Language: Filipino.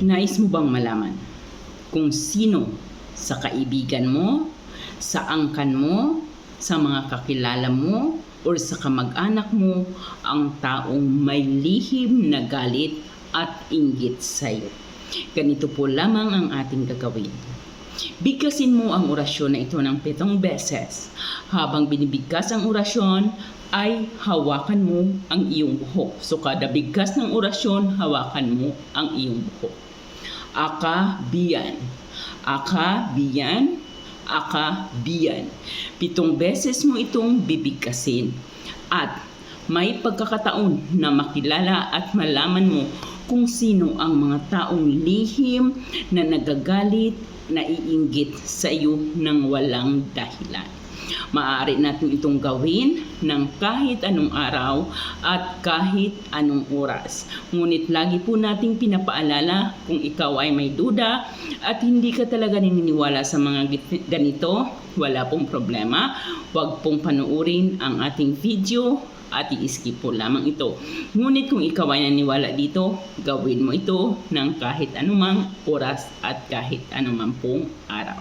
Nais mo bang malaman kung sino sa kaibigan mo, sa angkan mo, sa mga kakilala mo, or sa kamag-anak mo ang taong may lihim na galit at inggit sa iyo? Ganito po lamang ang ating gagawin. Bigkasin mo ang orasyon na ito ng pitong beses. Habang binibigkas ang orasyon, ay hawakan mo ang iyong buhok. So kada bigkas ng orasyon, hawakan mo ang iyong buhok. Aka biyan. Aka biyan. Aka biyan. Pitong beses mo itong bibigkasin. At may pagkakataon na makilala at malaman mo kung sino ang mga taong lihim na nagagalit, naiinggit sa iyo ng walang dahilan. Maaari natin itong gawin ng kahit anong araw at kahit anong oras. Ngunit lagi po nating pinapaalala kung ikaw ay may duda at hindi ka talaga naniniwala sa mga ganito, wala pong problema. Huwag pong panuorin ang ating video at i-skip po lamang ito. Ngunit kung ikaw ay naniwala dito, gawin mo ito ng kahit anumang oras at kahit anumang pong araw.